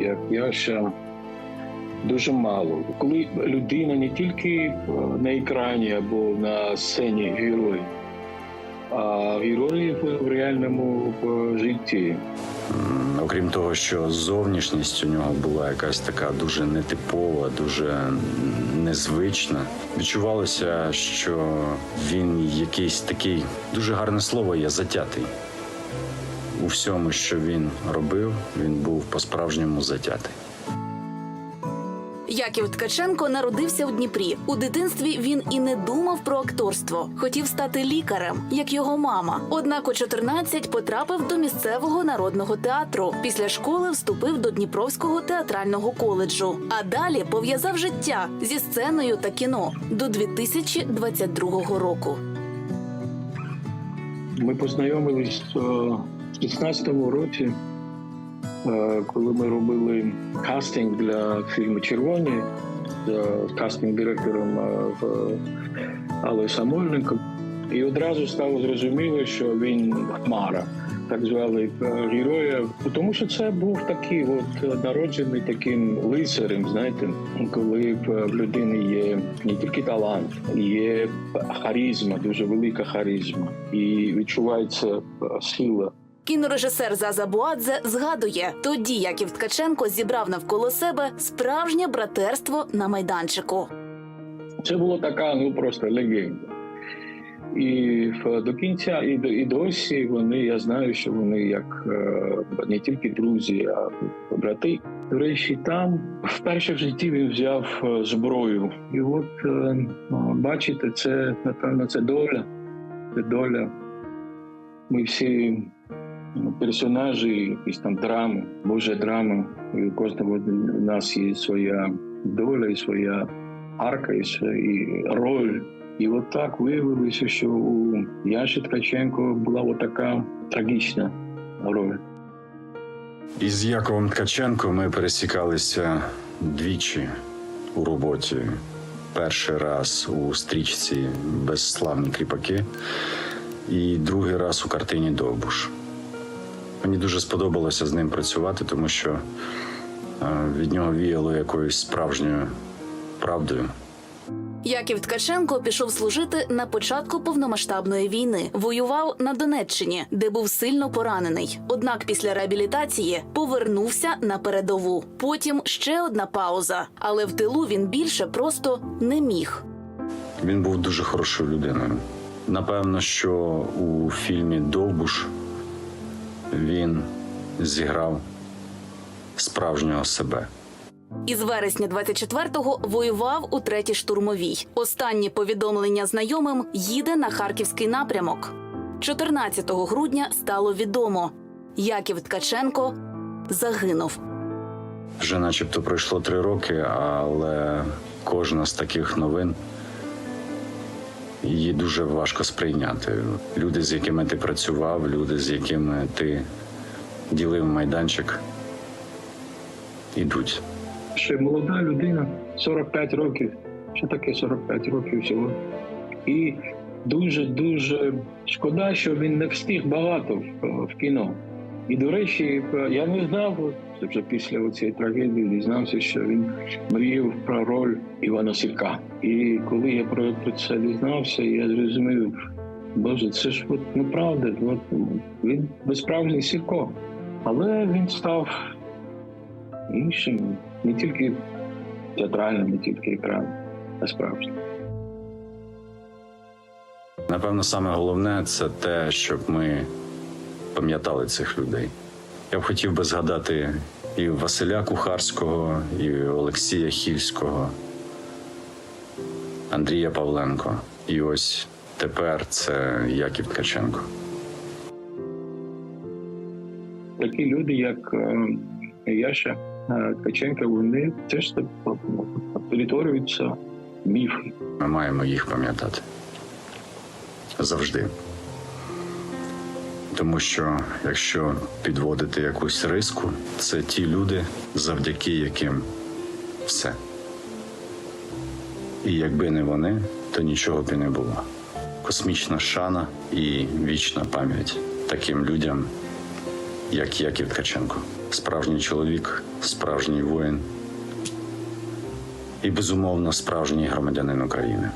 як Яша, дуже мало. Коли людина не тільки е, на екрані або на сцені герой, а герої в реальному житті. Окрім того, що зовнішність у нього була якась така дуже нетипова, дуже незвична. Відчувалося, що він якийсь такий дуже гарне слово є затятий. У всьому, що він робив, він був по-справжньому затятий. Яків Ткаченко народився у Дніпрі. У дитинстві він і не думав про акторство. Хотів стати лікарем, як його мама. Однак у 14 потрапив до місцевого народного театру. Після школи вступив до Дніпровського театрального коледжу. А далі пов'язав життя зі сценою та кіно до 2022 року. Ми познайомились е, в 16-му році, е, коли ми робили кастинг для фільму Червоні з кастинг-директором е, Аллою Самойленко. І одразу стало зрозуміло, що він Хмара, так звали е, героя. Тому що це був такий от е, народжений таким лицарем, знаєте, коли в людини є не тільки талант, є харизма, дуже велика харизма, і відчувається е, сила. Кінорежисер Заза Буадзе згадує, тоді Яків Ткаченко зібрав навколо себе справжнє братерство на майданчику. Це було така, ну просто легенда. І до кінця, і, до- і досі вони, я знаю, що вони як е, не тільки друзі, а брати. До речі, там вперше в житті він взяв е, зброю. І от е, ну, бачите, це напевно це доля. Це доля. Ми всі персонажі, якісь там драми, Божа драма. І у кожного з нас є своя доля і своя арка і, с- і роль. І от так виявилося, що у Яші Ткаченко була така трагічна роль. Із Яковом Ткаченко ми пересікалися двічі у роботі. Перший раз у стрічці Безславні кріпаки і другий раз у картині Довбуш. Мені дуже сподобалося з ним працювати, тому що е, від нього віяло якоюсь справжньою правдою. Яків Ткаченко пішов служити на початку повномасштабної війни. Воював на Донеччині, де був сильно поранений. Однак після реабілітації повернувся на передову. Потім ще одна пауза, але в тилу він більше просто не міг. Він був дуже хорошою людиною. Напевно, що у фільмі Довбуш він зіграв справжнього себе. Із вересня 24-го воював у третій штурмовій. Останні повідомлення знайомим їде на харківський напрямок. 14 грудня стало відомо: Яків Ткаченко загинув. Вже начебто пройшло три роки, але кожна з таких новин її дуже важко сприйняти. Люди, з якими ти працював, люди, з якими ти ділив майданчик, ідуть. Ще молода людина, 45 років. Що таке 45 років всього? І дуже дуже шкода, що він не встиг багато в, кіно. І до речі, я не знав, вже після цієї трагедії дізнався, що він мріяв про роль Івана Сірка. І коли я про, це дізнався, я зрозумів, Боже, це ж от неправда. От, він безправний Сірко. Але він став іншим, не тільки театральним, не тільки екранним, а справжнім. Напевно, саме головне це те, щоб ми пам'ятали цих людей. Я б хотів би згадати і Василя Кухарського, і Олексія Хільського, Андрія Павленко. І ось тепер це Яків Ткаченко. Такі люди, як е, Яша е, Ткаченко, вони теж перетворюються міфи. Ми маємо їх пам'ятати завжди. Тому що якщо підводити якусь риску, це ті люди, завдяки яким все. І якби не вони, то нічого б і не було. Космічна шана і вічна пам'ять таким людям, як Яків Ткаченко. справжній чоловік, справжній воїн і, безумовно, справжній громадянин України.